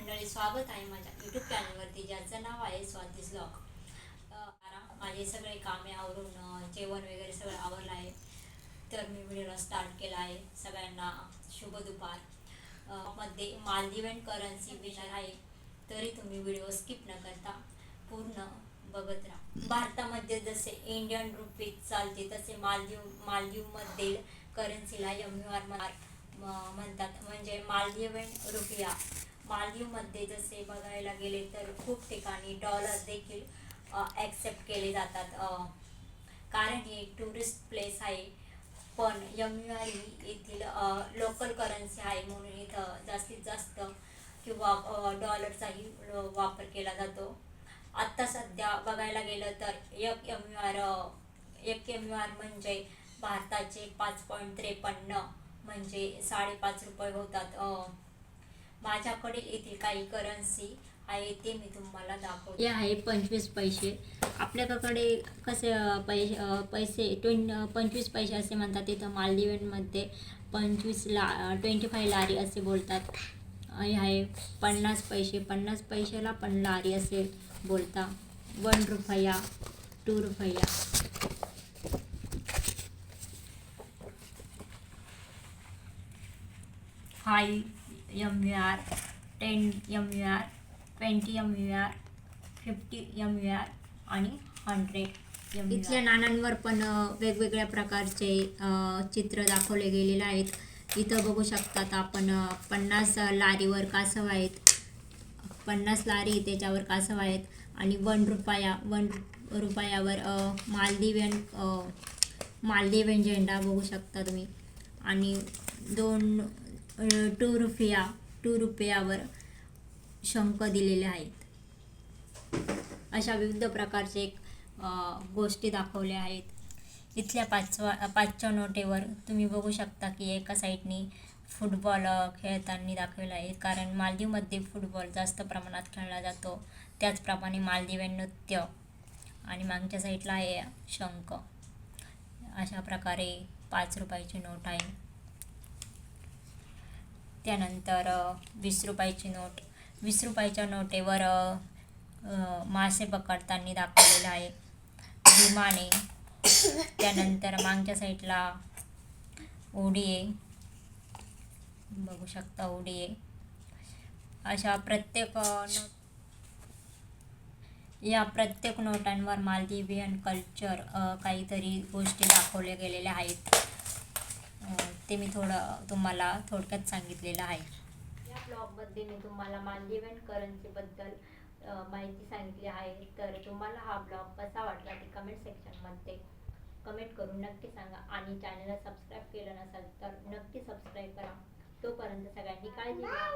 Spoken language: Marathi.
मंडळी स्वागत आहे माझ्या यूट्यूब चॅनलवरती ज्याचं नाव आहे स्वातीस ब्लॉग माझे सगळे कामे आवरून जेवण वगैरे सगळं आवरलं आहे. तर मी व्हिडिओला स्टार्ट केला आहे. सगळ्यांना शुभ दुपार. मध्ये मालदीवन करन्सी विनर आहे. तरी तुम्ही व्हिडिओ स्किप न करता पूर्ण बघत राहा. भारतामध्ये जसे इंडियन रुपीज चालते तसे मालदीव मालदीवमध्ये करन्सीला एम आर म्हणतात. म्हणजे मालदीवन रुपया. मालदीवमध्ये जसे बघायला गेले तर खूप ठिकाणी डॉलर देखील ॲक्सेप्ट केले जातात. कारण हे टुरिस्ट प्लेस आहे. पण एम यू आर येथील लोकल करन्सी आहे म्हणून इथं जास्तीत जास्त किंवा डॉलरचाही वापर केला जातो. आत्ता सध्या बघायला गेलं तर एक एम यू आर एक एम यू आर म्हणजे भारताचे पाच पॉईंट त्रेपन्न म्हणजे साडेपाच रुपये होतात. माझ्याकडे येथील काही करन्सी आहे ते मी तुम्हाला दाखवते. हे आहे पंचवीस पैसे. आपल्याकडे कसे पैसे पैसे ट्वें पंचवीस पैसे असे म्हणतात तिथं मालदीवमध्ये पंचवीस ला ट्वेंटी फाय लारी असे बोलतात. हे आहे पन्नास पैसे. पन्नास पैशाला पण लारी असे बोलता. वन रुपया टू रुपया. Five M U R ten M U R twenty M U R fifty M U R आणि हंड्रेड एम इथल्या नाण्यांवर पण वेगवेगळ्या प्रकारचे चित्र दाखवले गेलेले आहेत. इथं बघू शकतात आपण पन्नास लारीवर कासव आहेत. पन्नास लारी त्याच्यावर कासव आहेत. आणि वन रुपया वन रुपयावर मालदीवियन मालदीवियन झेंडा बघू शकता तुम्ही. आणि दोन टू रुपया टू रुपयावर शंख दिलेले आहेत. अशा विविध प्रकारचे एक गोष्टी दाखवल्या आहेत. इथल्या पाचवा पाचच्या नोटेवर तुम्ही बघू शकता की एका साईडनी फुटबॉल खेळताना दाखवलं आहे. कारण मालदीवमध्ये फुटबॉल जास्त प्रमाणात खेळला जातो. त्याचप्रमाणे मालदीव नृत्य आणि मागच्या साईडला आहे शंख. अशा प्रकारे पाच रुपयाची नोट आहे. त्यानंतर वीस रुपयाची नोट वीस रुपयाच्या नोटेवर मासे पकडताना दाखवलेलं आहे. विमाने. त्यानंतर मागच्या साईडला ओडीए बघू शकता ओडीए अशा प्रत्येक नोट या प्रत्येक नोटांवर मालदीवियन कल्चर काहीतरी गोष्टी दाखवल्या गेलेल्या आहेत. ते मी थोडं तुम्हाला थोडक्यात सांगितलेलं आहे. या ब्लॉगमध्ये मी तुम्हाला मालदीवन करन्सीबद्दल माहिती सांगितली आहे. तर तुम्हाला हा ब्लॉग कसा वाटला ते कमेंट सेक्शनमध्ये कमेंट करून नक्की सांगा. आणि चॅनलला सबस्क्राईब केलं नसेल तर नक्की सबस्क्राईब करा. तोपर्यंत सगळ्यांनी काळजी घ्या.